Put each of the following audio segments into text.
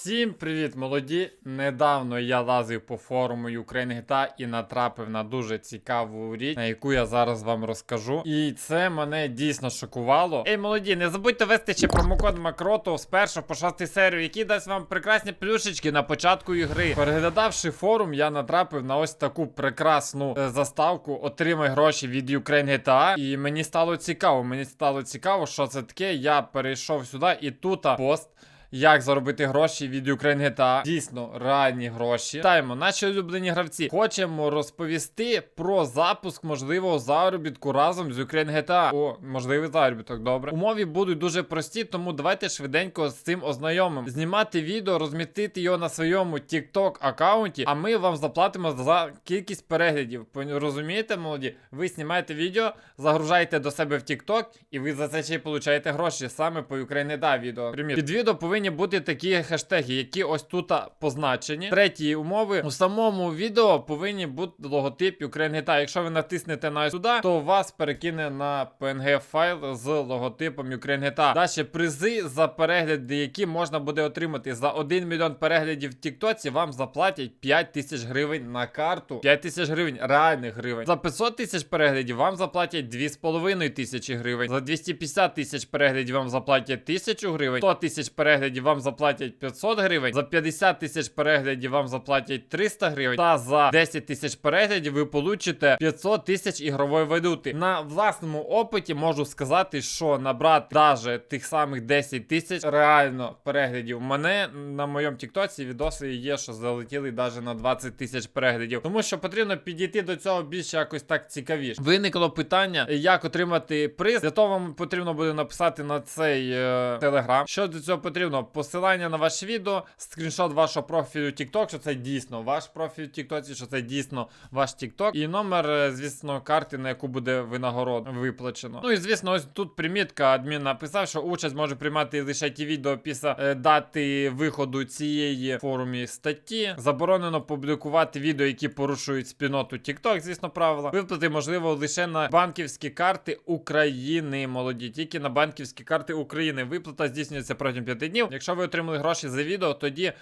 Всім привіт, молоді! Недавно я лазив по форуму Ukraine GTA і натрапив на дуже цікаву річ, на яку я зараз вам розкажу. І це мене дійсно шокувало. Ей, молоді, не забудьте вести ще промокод Макроту з першого по шостий серію, який дасть вам прекрасні плюшечки на початку ігри. Переглядавши форум, я натрапив на ось таку прекрасну е, заставку Отримай гроші від Ukraine GTA. І мені стало цікаво. Мені стало цікаво, що це таке. Я перейшов сюди, і тут пост. Як заробити гроші від Ukraine GTA. Дійсно, реальні гроші. Вітаємо, наші улюблені гравці. Хочемо розповісти про запуск можливого заробітку разом з Ukraine GTA. О, можливий заробіток, добре. Умови будуть дуже прості, тому давайте швиденько з цим ознайомимо. Знімати відео, розмістити його на своєму TikTok аккаунті, а ми вам заплатимо за кількість переглядів. Розумієте, молоді? Ви знімаєте відео, загружаєте до себе в TikTok, і ви за це ще й получаєте гроші саме по Ukraine GTA відео. Примір. Під відео повинні бути такі хештеги, які ось тут позначені. Треті умови. У самому відео повинні бути логотип Ukraine GTA. Якщо ви натиснете на сюди, то вас перекине на PNG файл з логотипом Ukraine GTA. Далі призи за перегляди, які можна буде отримати за 1 мільйон переглядів в Тіктоці, вам заплатять 5 тисяч гривень на карту. 5 тисяч гривень, реальних гривень. За 500 тисяч переглядів вам заплатять 2,5 тисячі гривень. За 250 тисяч переглядів вам заплатять 1000 гривень. 100 тисяч переглядів вам заплатять 500 гривень. За 50 тисяч переглядів вам заплатять 300 гривень. Та за 10 тисяч переглядів ви получите 500 тисяч ігрової валюти. На власному опиті можу сказати, що набрати даже тих самих 10 тисяч реально переглядів. Мене на моєму тіктоці відоси є, що залетіли даже на 20 тисяч переглядів. Тому що потрібно підійти до цього більш якось так цікавіше. Виникло питання, як отримати приз. Для того вам потрібно буде написати на цей е, телеграм. Що для цього потрібно? Посилання на ваше відео, скріншот вашого профілю TikTok, що це дійсно ваш профіль TikTok, що це дійсно ваш TikTok, і номер, е, звісно, карти, на яку буде винагород виплачено. Ну і звісно, ось тут примітка адмін написав, що участь може приймати лише ті відео після е, дати виходу цієї форумі статті. Заборонено публікувати відео, які порушують спільноту TikTok, звісно, правила. Виплати можливо лише на банківські карти України. Молоді, тільки на банківські карти України. Виплата здійснюється протягом 5 днів. Якщо ви отримали гроші за відео, тоді.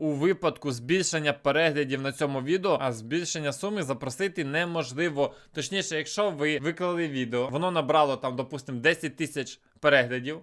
У випадку збільшення переглядів на цьому відео, а збільшення суми запросити неможливо. Точніше, якщо ви виклали відео, воно набрало там, допустимо, 10 тисяч переглядів.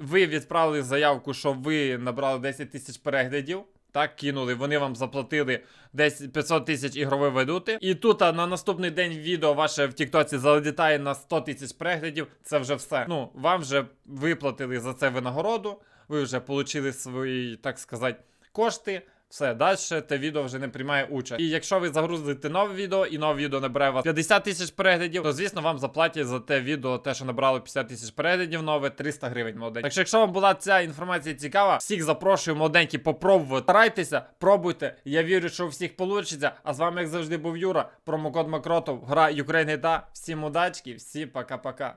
Ви відправили заявку, що ви набрали 10 тисяч переглядів. Так, кинули, вони вам заплатили десь 500 тисяч ігрової валюти. І тут а, на наступний день відео ваше в Тіктоці залітає на 100 тисяч переглядів. Це вже все. Ну, вам вже виплатили за це винагороду. Ви вже отримали свої, так сказати, кошти. Все, далі те відео вже не приймає участь. І якщо ви загрузите нове відео і нове відео набере вас 50 тисяч переглядів, то звісно вам заплатять за те відео, те, що набрало 50 тисяч переглядів, нове 300 гривень молоденькі. Так що, якщо вам була ця інформація цікава, всіх запрошую молоденькі попробувати. Старайтеся, пробуйте. Я вірю, що у всіх вийде. А з вами, як завжди, був Юра. Промокод Макротов, гра Ukraine GTA. Всім удачки, всім пока-пока.